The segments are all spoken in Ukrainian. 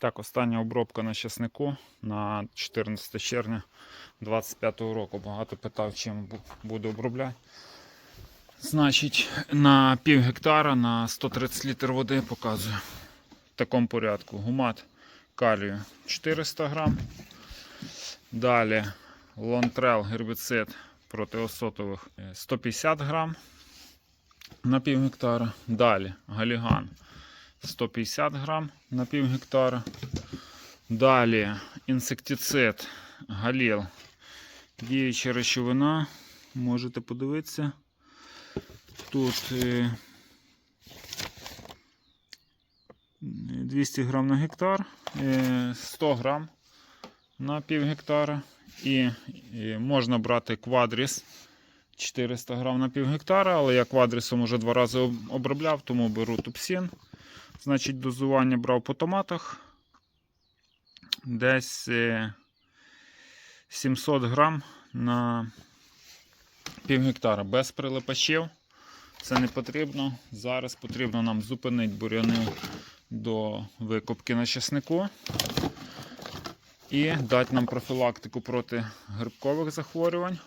Так, остання обробка на часнику на 14 червня 2025 року. Багато питав, чим буду обробляти. Значить, на пів гектара на 130 літрів води показую. В такому порядку. Гумат калію 400 грам. Далі лонтрел гербіцид проти осотових е, 150 грам на пів гектара. Далі галіган 150 грам на пів гектара. Далі інсектицид галіл. Діюча речовина. Можете подивитися. Тут е, 200 грам на гектар, е, 100 грам на пів гектара. І, і можна брати квадріс 400 грам на пів гектара, але я квадрісом вже два рази обробляв, тому беру тупсін. Значить, дозування брав по томатах. Десь е, 700 грам на пів гектара без прилипачів. Це не потрібно. Зараз потрібно нам зупинити буряни до викопки на часнику і дати нам профілактику проти грибкових захворювань,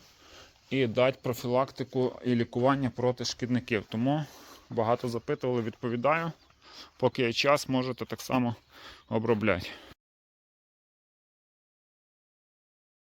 і дати профілактику і лікування проти шкідників. Тому багато запитували, відповідаю. Поки є час, можете так само обробляти.